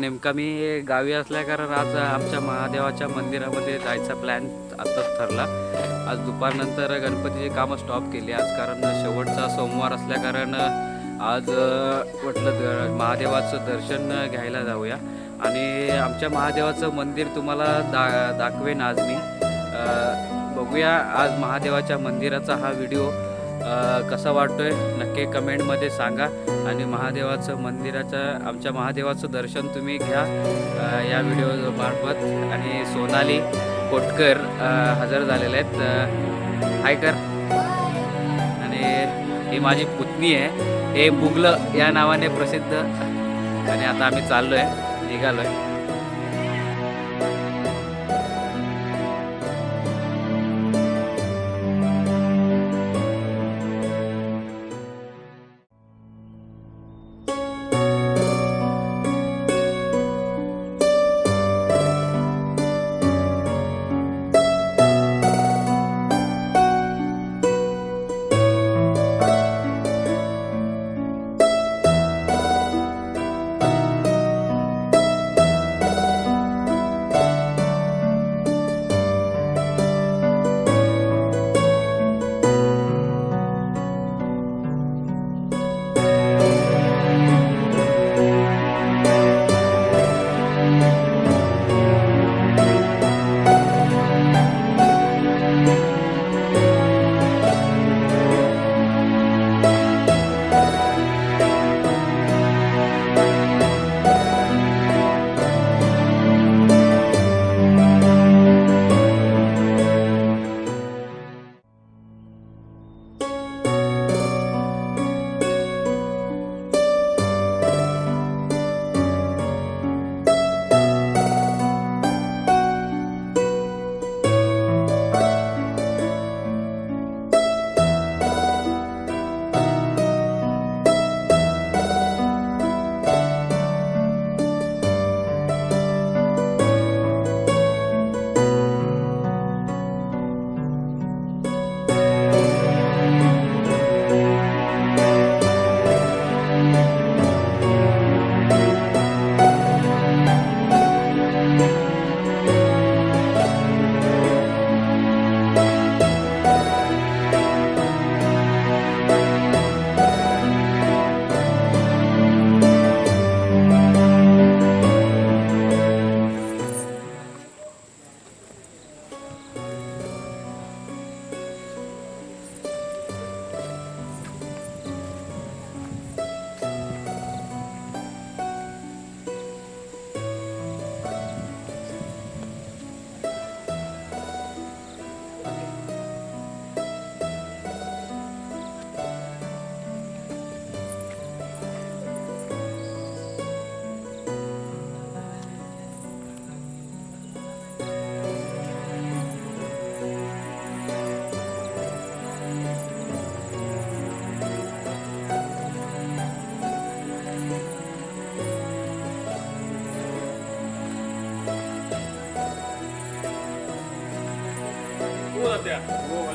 नेमका मी गावी असल्याकारण आज आमच्या महादेवाच्या मंदिरामध्ये जायचा प्लॅन आताच ठरला. आज दुपारनंतर गणपतीची कामं स्टॉप केली. आज कारण शेवटचा सोमवार असल्याकारण आज म्हटलं महादेवाचं दर्शन घ्यायला जाऊया. आणि आमच्या महादेवाचं मंदिर तुम्हाला दा दाखवेन आज मी. बघूया आज महादेवाच्या मंदिराचा हा व्हिडिओ अ, कसा वाटतोय? नक्की कमेंटमध्ये सांगा. आणि महादेवाचं मंदिराचं आमच्या महादेवाचं दर्शन तुम्ही घ्या. या व्हिडिओ मार्फत. आणि सोनाली कोटकर हजर झालेले आहेत. हाय कर. आणि ही माझी पुतणी आहे. हे बुगलं या नावाने प्रसिद्ध. आणि आता आम्ही चाललो आहे निघालो आहे Вова,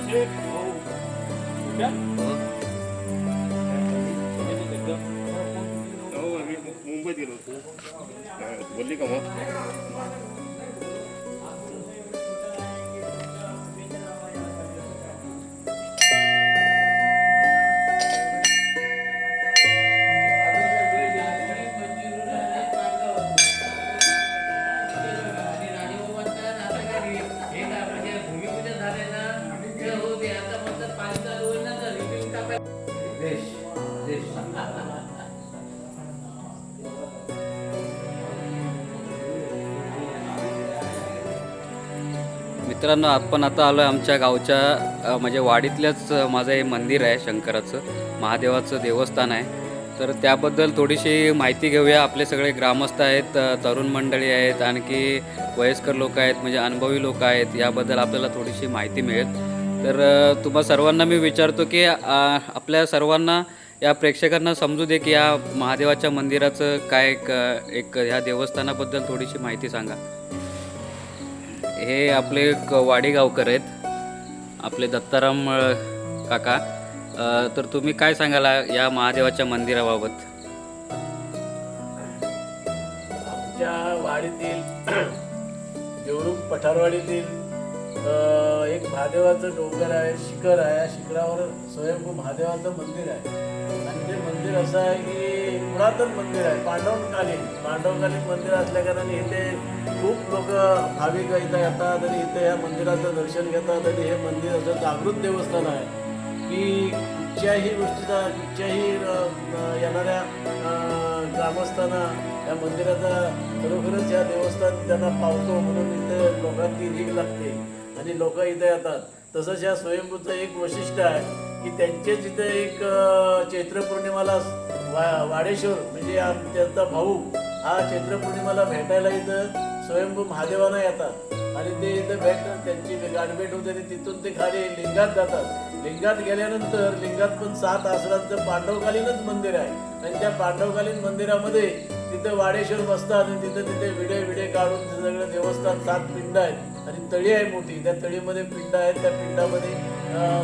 मित्रांनो आपण आता आलो आमच्या गावच्या म्हणजे वाडीतल्याच माझं हे मंदिर आहे शंकराचं महादेवाचं देवस्थान आहे. तर त्याबद्दल थोडीशी माहिती घेऊया. आपले सगळे ग्रामस्थ आहेत तरुण मंडळी आहेत आणखी वयस्कर लोक आहेत म्हणजे अनुभवी लोक आहेत याबद्दल आपल्याला थोडीशी माहिती मिळेल. तर तुम्हा सर्वांना मी विचारतो की आपल्या सर्वांना या प्रेक्षकांना समजू दे की या महादेवाच्या मंदिराचं काय एक एक ह्या देवस्थानाबद्दल थोडीशी माहिती सांगा. हे आपले क- वाडी गावकर आहेत. आपले दत्ताराम काका. तर तुम्ही काय सांगाल या महादेवाच्या मंदिराबाबत? आमच्या वाडीतील देवरूप पठारवाडीतील एक महादेवाचं डोंगर आहे शिखर आहे. या शिखरावर स्वयंभू महादेवाचं मंदिर आहे. आणि ते मंदिर असं आहे की पुरातन मंदिर आहे पांडवकालीन. पांडवकालीन मंदिर असल्या कारणाने इथे खूप लोक भाविक इथं येतात आणि इथे या मंदिराचं दर्शन घेतात आणि हे मंदिर असं जागृत देवस्थान आहे की कुठच्याही गोष्टीचा कुठच्याही येणाऱ्या ग्रामस्थांना या मंदिराचा खरोखरच या देवस्थान त्यांना पावतो म्हणून इथे लोकांची रीग लागते. आणि लोक इथे येतात. तसंच या स्वयंभूचं एक वैशिष्ट्य आहे की त्यांचे इथे एक चैत्र पौर्णिमाला वा वाडेश्वर म्हणजे त्यांचा भाऊ हा चैत्र पौर्णिमाला भेटायला इथं स्वयंभू महादेवांना येतात. आणि ते इथं भेटतात त्यांची गाठभेट होते आणि तिथून ते खाली लिंगात जातात. लिंगात गेल्यानंतर लिंगात पण सात आसरांचं पांडवकालीनच मंदिर आहे. आणि त्या पांडवकालीन मंदिरामध्ये तिथं वाडेश्वर बसतात आणि तिथं तिथे विडे विडे काढून ते सगळं देवस्थान सात पिंड आहेत. आणि तळी आहे मोठी. त्या तळीमध्ये पिंड आहेत. त्या पिंडामध्ये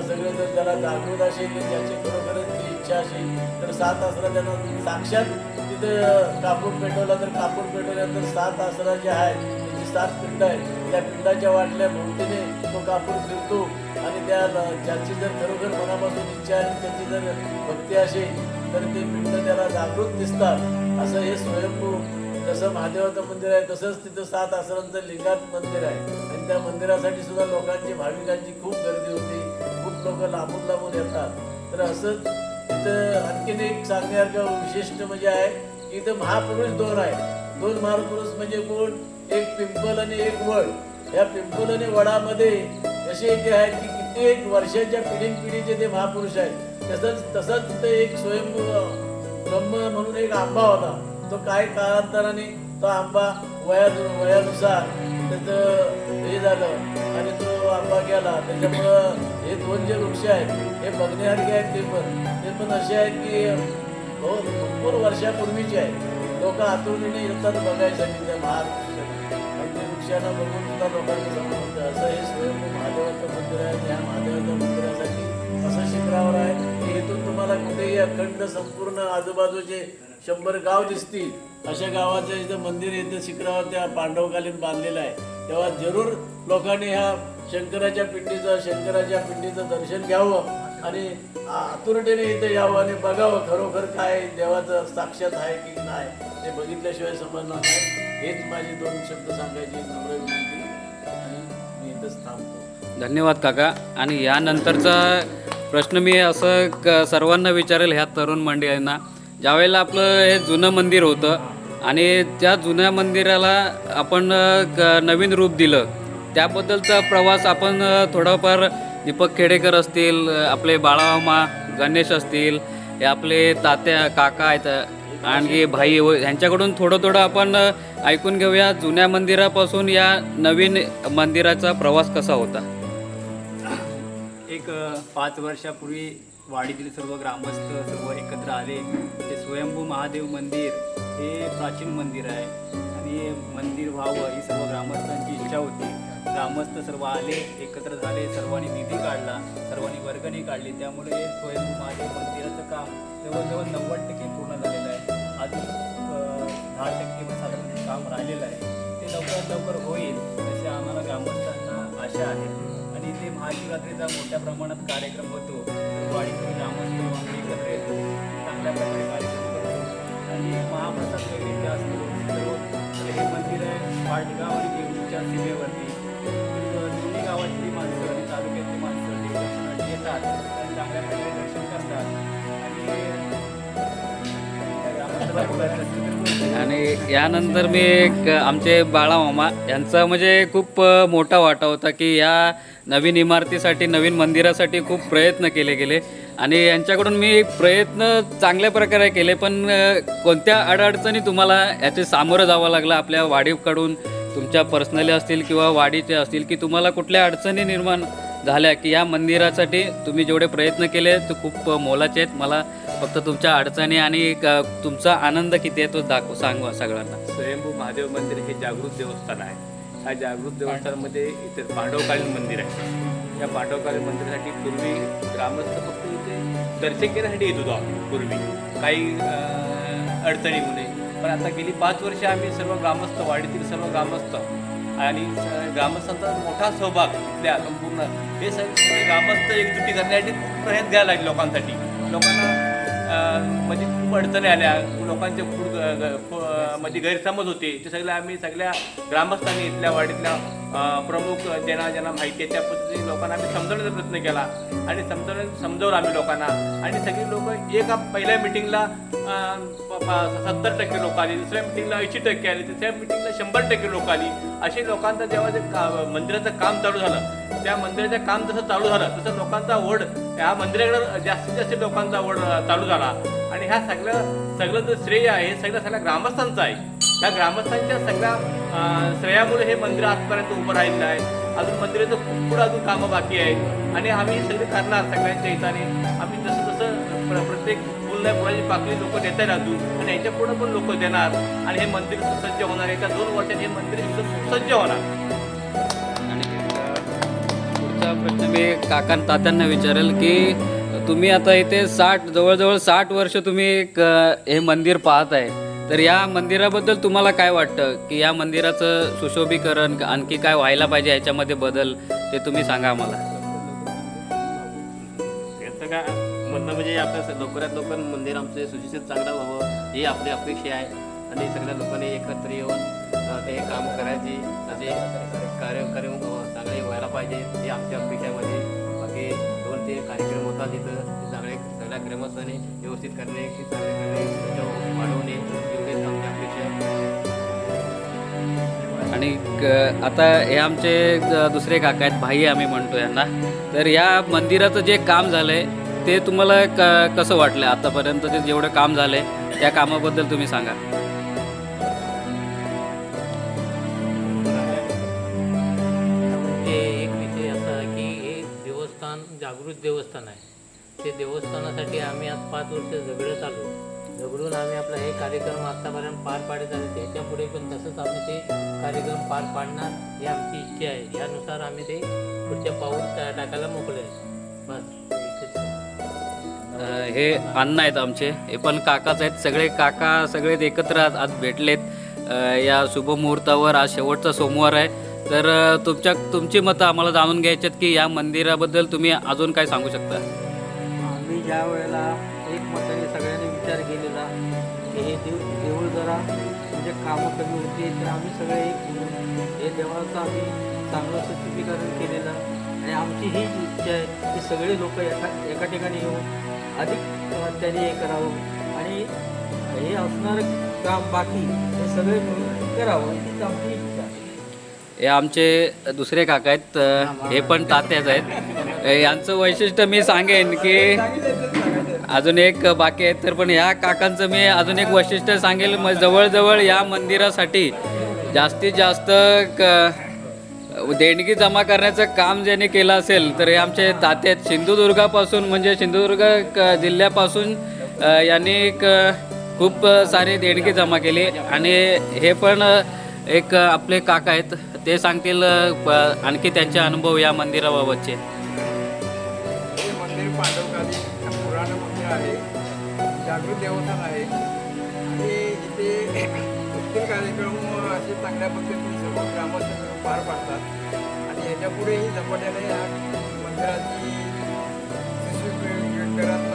सगळे जर त्याला जागृत असेल. ज्याची खरोखरच इच्छा असेल. तर सात आसरा त्यांना साक्षात तिथे कापूर पेटवला. तर कापूर पेटवल्यानंतर सात आसरा जे आहेत त्याची सात पिंड आहेत. त्या पिंडाच्या वाटल्या भोवतीने तो कापूर फिरतो. आणि त्या ज्याची जर खरोखर मनापासून इच्छा आहे त्याची जर भक्ती असेल तर ते पिंड त्याला जागृत दिसतात. असं हे स्वयंभू जसं महादेवाचं मंदिर आहे तसंच तिथं सात आसरांचं लिंगात मंदिर आहे. आणि त्या मंदिरासाठी सुद्धा लोकांची भाविकांची खूप गर्दी होती. खूप लोक लांबून लांबून येतात. तर असंच तिथं आणखीन एक सांगण्यासारखं विशिष्ट म्हणजे आहे की इथं महापुरुष दोन आहे दोन महापुरुष म्हणजे कोण? एक पिंपल आणि एक वड. या पिंपल आणि वडामध्ये असे एक आहे की कित्येक वर्षाच्या पिढीन पिढीचे ते महापुरुष आहेत. तसंच तसंच तिथे एक स्वयंभू ब्रह्म म्हणून एक आंबा होता. तो काय काळांतराने तो आंबा वया वयानुसार त्याचं हे झालं आणि तो आंबा गेला. त्याच्यामुळं हे दोन जे वृक्ष आहेत हे बघण्यासारखे आहेत ते पण. ते पण असे आहेत की हो, भरपूर वर्षापूर्वीचे आहेत. लोक आतुरीने येतात बघायसाठी त्या महावृक्षाला आणि ते वृक्षांना बघून सुद्धा लोकांचं समोर होतं. असं हे स्वयंभू महादेवाचं मंदिर आहे या महादेवाच्या मंदिरासाठी असं शिखरावर आहे. की इथून तुम्हाला कुठेही अखंड संपूर्ण आजूबाजूचे शंभर गाव दिसतील. अशा गावाचं इथं मंदिर इथं शिखरावर त्या पांडवकालीन बांधलेलं आहे. तेव्हा जरूर लोकांनी ह्या शंकराच्या पिंडीचं शंकराच्या पिंडीचं दर्शन घ्यावं आणि आतुरतेने इथं यावं आणि बघावं खरोखर काय देवाचं साक्षात आहे की नाही. ते बघितल्याशिवाय समजणार नाही. हेच माझे दोन शब्द सांगायची नम्र विनंती. आणि मी इथंच थांबतो. धन्यवाद काका. आणि यानंतरचा प्रश्न मी असं क सर्वांना विचारेल ह्या तरुण मंडळींना. ज्यावेळेला आपलं हे जुनं मंदिर होतं आणि त्या जुन्या मंदिराला आपण नवीन रूप दिलं त्याबद्दलचा प्रवास आपण थोडाफार दीपक खेडेकर असतील आपले बाळामा गणेश असतील हे आपले तात्या काका आहेत आणखी भाई ह्यांच्याकडून थोडं थोडं आपण ऐकून घेऊया जुन्या मंदिरापासून या नवीन मंदिराचा प्रवास कसा होता. एक पाच वर्षापूर्वी वाडीतील सर्व ग्रामस्थ सर्व एकत्र आले. ते स्वयंभू महादेव मंदिर हे प्राचीन मंदिर आहे. आणि मंदिर व्हावं ही सर्व ग्रामस्थांची इच्छा होती. ग्रामस्थ सर्व आले एकत्र झाले सर्वांनी निधी काढला सर्वांनी वर्गणी काढली. त्यामुळे हे स्वयंभू महादेव मंदिराचं काम जवळजवळ नव्वद टक्के पूर्ण झालेलं आहे. अजून दहा टक्के साधारण काम राहिलेलं आहे. ते लवकरात लवकर होईल अशी आम्हाला ग्रामस्थांना आशा आहे. आणि इथे महाशिवरात्रीचा मोठ्या प्रमाणात कार्यक्रम होतो. तर वाडीतील ग्रामस्थ आम्ही एकत्र येतो चांगल्या प्रकारे कार्यक्रम करतो आणि महाप्रसाद वैविध्य असतो. तर हे मंदिर आहे पाटगाव आणि देवळीच्या सीमेवरती दोन्ही गावातली माणसं आणि तालुक्यातली माणसं देवदर्शनासाठी येतात आणि चांगल्या प्रकारे दर्शन करतात. आणि यानंतर मी एक आमचे बाळामामा यांचा म्हणजे खूप मोठा वाटा होता की या नवीन इमारतीसाठी नवीन मंदिरासाठी खूप प्रयत्न केले गेले. आणि यांच्याकडून मी प्रयत्न चांगल्या प्रकारे केले पण कोणत्या अडअडचणी तुम्हाला याचे सामोरं जावं लागलं आपल्या वाढीकडून तुमच्या पर्सनली असतील किंवा वाढीचे असतील की तुम्हाला कुठल्या अडचणी निर्माण झाल्या की या मंदिरासाठी तुम्ही जेवढे प्रयत्न केले ते खूप मोलाचे आहेत. मला फक्त तुमच्या अडचणी आणि तुमचा आनंद किती आहे तो दाखव सांगू सगळ्यांना. स्वयंभू महादेव मंदिर हे जागृत देवस्थान आहे. ह्या जागृत देवस्थानमध्ये इथे पांडवकालीन मंदिर आहे. या पांडवकालीन मंदिरासाठी पूर्वी ग्रामस्थ फक्त इथे दर्शन घेण्यासाठी येत होतो आम्ही पूर्वी. काही अडचणीमुळे पण आता गेली पाच वर्षे आम्ही सर्व ग्रामस्थ वाडीतील सर्व ग्रामस्थ आणि ग्रामस्थांचा मोठा सहभाग इथल्या संपूर्ण हे सगळे ग्रामस्थ एकजुटी करण्यासाठी खूप प्रयत्न घ्यायला लागले लोकांसाठी. लोकांना म्हणजे खूप अडचणी आल्या. लोकांचे खूप म्हणजे गैरसमज होते. ते सगळे आम्ही सगळ्या ग्रामस्थांनी इथल्या वाडीतल्या प्रमुख ज्यांना ज्यांना माहिती आहे त्या पद्धतीने लोकांना आम्ही समजवण्याचा प्रयत्न केला. आणि समजवण्या समजवलं आम्ही लोकांना. आणि सगळी लोक एका पहिल्या मिटिंगला सत्तर टक्के लोक आली. दुसऱ्या मिटिंगला ऐंशी टक्के आली. तिसऱ्या मिटिंगला शंभर टक्के लोक आली. अशी लोकांचं जेव्हा जे का मंदिराचं काम चालू झालं त्या मंदिराचं काम जसं चालू झालं तसं लोकांचा ओढ ह्या मंदिराकडे जास्तीत जास्त लोकांचा ओढ चालू झाला. आणि ह्या सगळं सगळं जे श्रेय आहे हे सगळं सगळ्या ग्रामस्थांचं आहे. त्या ग्रामस्थांच्या सगळ्या श्रेयामुळे हे मंदिर आजपर्यंत उभं राहिलेलं आहे. अजून मंदिराचं खूप पुढं अजून कामं बाकी आहेत. आणि आम्ही सगळे करणार सगळ्यांच्या हिताने आम्ही जसं जसं प्रत्येक फुल नाही पाकळी लोक देत आहेत अजून आणि याच्या पुढं पण लोक देणार. आणि हे मंदिर सुसज्ज होणार. येत्या दोन वर्षात हे मंदिर सुसज्ज होणार. आणि प्रश्न मी काकां तात्यांना विचारेल की तुम्ही आता इथे साठ जवळजवळ साठ वर्ष तुम्ही एक, हे मंदिर पाहत आहे तर या मंदिराबद्दल तुम्हाला काय वाटतं? की या मंदिराचं सुशोभीकरण आणखी काय व्हायला पाहिजे? याच्यामध्ये बदल ते तुम्ही सांगा आम्हाला. याचं काय म्हणणं म्हणजे आपल्या लवकरात लवकर मंदिर आमचे सुशिक्षित चांगलं व्हावं ही आपली अपेक्षा आहे. आणि सगळ्या लोकांनी एकत्र येऊन ते काम करायचे असे कार्यक्रम अ, चांगले व्हायला पाहिजे हे आमच्या अपेक्षामध्ये बाकी दोन तीन कार्यक्रम होतात तिथं चांगले सगळ्या ग्रामस्थांनी व्यवस्थित करणे की चांगले आणि आता हे आमचे दुसरे काका आहेत भाई आम्ही म्हणतो यांना. तर या मंदिराचं जे काम झालंय ते तुम्हाला क कसं वाटलं आतापर्यंत? जे जेवढं काम झालंय त्या कामाबद्दल तुम्ही सांगा. ते एक विषय असा की एक देवस्थान जागृत देवस्थान आहे. ते देवस्थानासाठी आम्ही आज पाच वर्ष झगडत आलो. झगडून आम्ही आपला हे कार्यक्रम आत्तापर्यंत पार पाडत आले. त्याच्या पुढे पण तसंच आम्ही ते कार्यक्रम पार पाडणार ही आमची इच्छा आहे. यानुसार आम्ही ते पुढच्या पाऊल टाकायला मोकळे आहे. बस. आहे. हे अण्णा आहेत आमचे. हे पण काकाच आहेत. सगळे काका सगळे एकत्र आज आज भेटलेत. या शुभमुहूर्तावर आज शेवटचा सोमवार आहे. तर तुमच्या तुमची मतं आम्हाला जाणून घ्यायची आहेत की या मंदिराबद्दल तुम्ही अजून काय सांगू शकता? आम्ही ज्या वेळेला एकमताने सगळ्यांनी विचार केलेला. की हे देव देऊळ जरा म्हणजे कामं कमी होती तर आम्ही सगळे एक हे देवळाचं आम्ही चांगलं सुशोभीकरण केलेलं. आणि आमची हीच इच्छा आहे की सगळे लोक एका एका ठिकाणी येऊन अधिक त्यांनी हे करावं. आणि हे असणारं काम बाकी हे सगळे मिळून करावं हीच आमची इच्छा आहे. हे आमचे दुसरे काका आहेत हे पण तात्याच आहेत. यांचं वैशिष्ट्य मी सांगेन की अजून एक बाकी आहेत तर पण ह्या काकांचं मी अजून एक वैशिष्ट्य सांगेल. मग जवळजवळ या मंदिरासाठी जास्तीत जास्त क देणगी जमा करण्याचं काम ज्याने केलं असेल तर हे आमचे ताते आहेत. सिंधुदुर्गापासून म्हणजे सिंधुदुर्ग क जिल्ह्यापासून यांनी एक खूप सारी देणगी जमा केली. आणि हे पण एक आपले काका आहेत ते सांगतील प- आणखी त्यांचे अनुभव या मंदिराबाबतचे. आहे. जागृत देवस्थान आहे. आणि इथे उत्तील कार्यक्रम असे चांगल्या पद्धतीने सर्व ग्रामस्थ पार पाडतात. आणि याच्यापुढेही झपाट्याने या मंदिराची सुशोभीकरण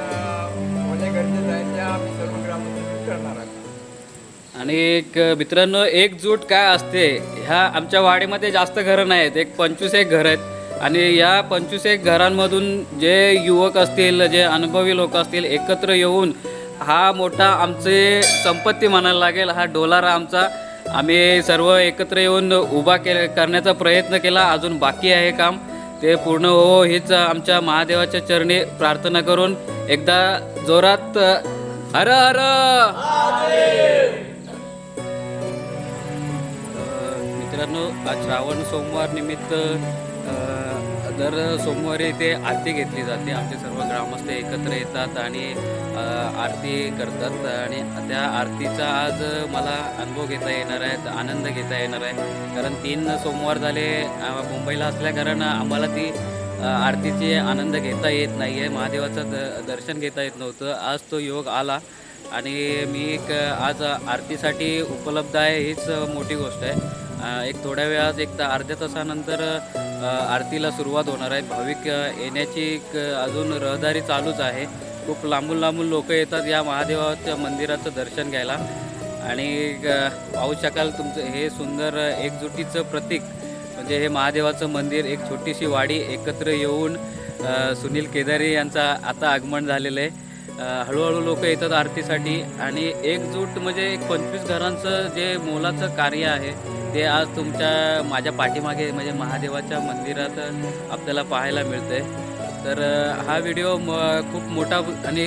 होणे गरजेचं आहे त्या आम्ही सर्व ग्रामस्थ करणार आहोत. आणि एक मित्रांनो एकजूट काय असते ह्या आमच्या वाडीमध्ये जास्त घरं नाहीत. एक पंचवीस एक घर आहेत. आणि या पंचवीस एक घरांमधून जे युवक असतील जे अनुभवी लोक असतील एकत्र येऊन हा मोठा आमचे संपत्ती म्हणायला लागेल हा डोलारा आमचा. आम्ही सर्व एकत्र येऊन उभा के करण्याचा प्रयत्न केला. अजून बाकी आहे काम. ते पूर्ण हो हीच आमच्या महादेवाच्या चरणी प्रार्थना करून एकदा जोरात हर हर! मित्रांनो आज श्रावण सोमवार निमित्त दर सोमवारी इथे आरती घेतली जाते. आमचे सर्व ग्रामस्थ एकत्र येतात आणि आरती करतात आणि त्या आरतीचा आज मला अनुभव घेता येणार आहे आनंद घेता येणार आहे. कारण तीन सोमवार झाले मुंबईला असल्याकारण आम्हाला ती आरतीचे आनंद घेता येत नाही आहे महादेवाचं द दर्शन घेता येत नव्हतं. आज तो योग आला आणि मी एक आज आरतीसाठी उपलब्ध आहे हीच मोठी गोष्ट आहे. एक थोड्या वेळात एक तर अर्ध्या तासानंतर आरतीला सुरुवात होणार आहे. भाविक येण्याची एक अजून रहदारी चालूच आहे. खूप लांबून लांबून लोक येतात या महादेवाच्या मंदिराचं दर्शन घ्यायला. आणि पाहू शकाल तुमचं हे सुंदर एकजुटीचं प्रतीक म्हणजे हे महादेवाचं मंदिर एक छोटीशी वाडी एकत्र येऊन सुनील केदारे यांचा आता आगमन झालेलं आहे. हळूहळू लोक येतात आरतीसाठी. आणि एकजूट म्हणजे एक पंचवीस घरांचं जे मोलाचं कार्य आहे ते आज तुमच्या माझ्या पाठीमागे म्हणजे महादेवाच्या मंदिरात आपल्याला पाहायला मिळतंय. तर हा व्हिडिओ म खूप मोठा आणि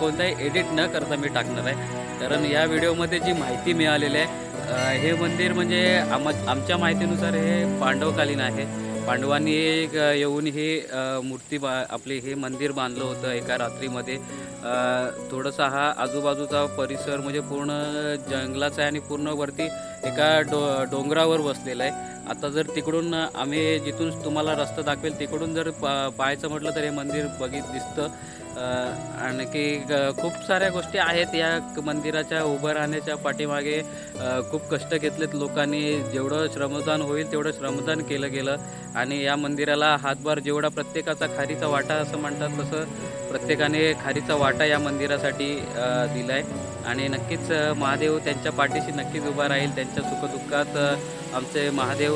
कोणताही एडिट न करता मी टाकणार आहे. कारण या व्हिडिओमध्ये जी माहिती मिळालेली आहे हे मंदिर म्हणजे आम आमच्या माहितीनुसार हे पांडवकालीन आहे. पांडवांनी येऊन हे मूर्ती बा आपले हे मंदिर बांधलं होतं एका रात्रीमध्ये. अ, थोडंसं हा आजूबाजूचा परिसर म्हणजे पूर्ण जंगलाचा आहे आणि पूर्ण वरती एका डो डोंगरावर बसलेला आहे. आता जर तिकडून आम्ही जिथून तुम्हाला रस्ता दाखवेल तिकडून जर पा पाहायचं म्हटलं तर हे मंदिर बघित दिसतं. आणखी ग- खूप साऱ्या गोष्टी आहेत या मंदिराच्या उभं राहण्याच्या पाठीमागे. खूप कष्ट घेतलेत लोकांनी. जेवढं श्रमदान होईल तेवढं श्रमदान केलं गेलं. आणि या मंदिराला हातभार जेवढा प्रत्येकाचा खारीचा वाटा असं म्हणतात तसं प्रत्येकाने खारीचा वाटा या मंदिरासाठी दिला आहे आणि नक्कीच महादेव त्यांच्या पाठीशी नक्कीच उभा राहील. त्यांच्या सुखदुःखात आमचे महादेव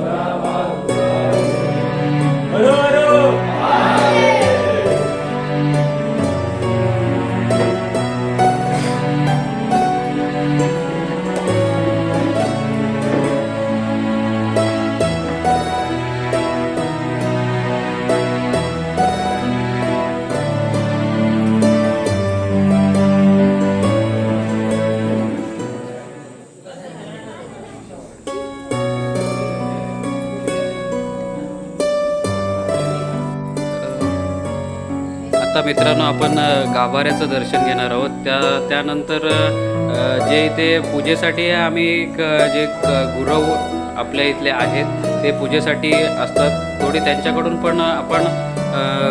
आता आभाऱ्याचं दर्शन घेणार आहोत. त्या त्यानंतर जे इथे पूजेसाठी आम्ही जे गुरव आपल्या इथले आहेत ते पूजेसाठी असतात. थोडी त्यांच्याकडून पण आपण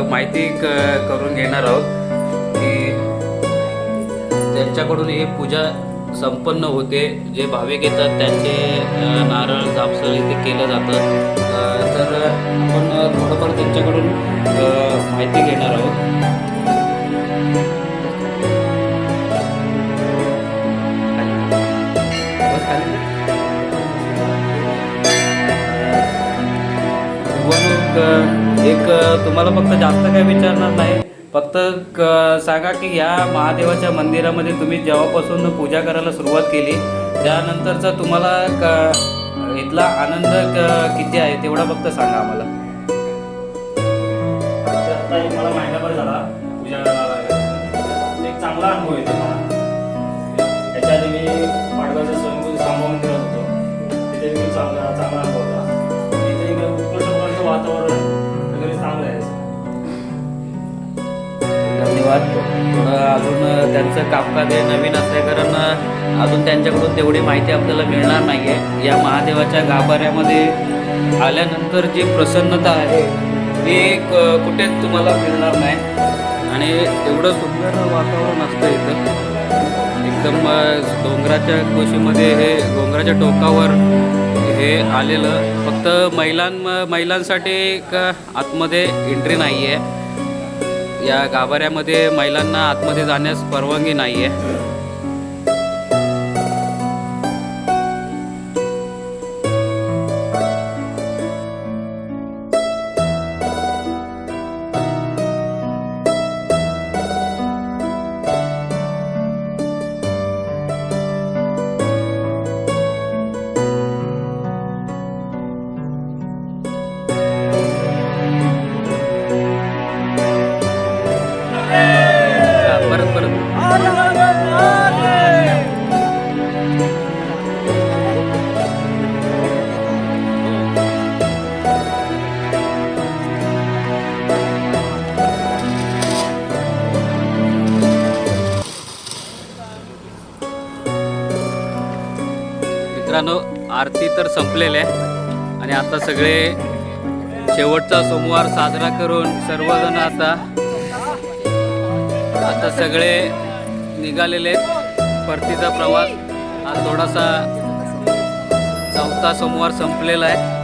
माहिती क करून घेणार आहोत. की त्यांच्याकडून ही पूजा संपन्न होते. जे भाविक येतात त्यांचे नारळ जापसळ इथे केलं जातं. तर आपण थोडंफार त्यांच्याकडून माहिती घेणार आहोत. गुंतवणूक एक तुम्हाला फक्त जास्त काही विचारणार नाही. फक्त क- सांगा की ह्या महादेवाच्या मंदिरामध्ये तुम्ही जेव्हापासून पूजा करायला सुरुवात केली त्यानंतरचा तुम्हाला क- इथला आनंद क- किती आहे तेवढा फक्त सांगा आम्हाला. मला महिनाभर झाला पूजा करायला एक चांगला अनुभव येतो मला त्याच्या आधी मी पाडगावच्या स्वयंभू सांबा होतो. तिथे मी चांगला चांगला धन्यवाद. थोडं अजून त्यांचं कामकाज हे नवीन असल्याकारण अजून त्यांच्याकडून तेवढी माहिती आपल्याला मिळणार नाही आहे या महादेवाच्या गाभाऱ्यामध्ये आल्यानंतर जी प्रसन्नता आहे ती क- कुठेच तुम्हाला मिळणार नाही. आणि एवढं सुंदर वातावरण असतं इथं. एकदम डोंगराच्या कोशीमध्ये हे डोंगराच्या टोकावर हे आलेलं. फक्त महिलां महिलांसाठी एक आतमध्ये एंट्री नाही आहे या गाभाऱ्यामध्ये महिलांना आतमध्ये जाण्यास परवानगी नाही आहे संपलेले आहे आणि आता सगळे शेवटचा सोमवार साजरा करून सर्वजण आता आता सगळे निघालेले आहेत. परतीचा प्रवास हा थोडासा चौथा सोमवार संपलेला आहे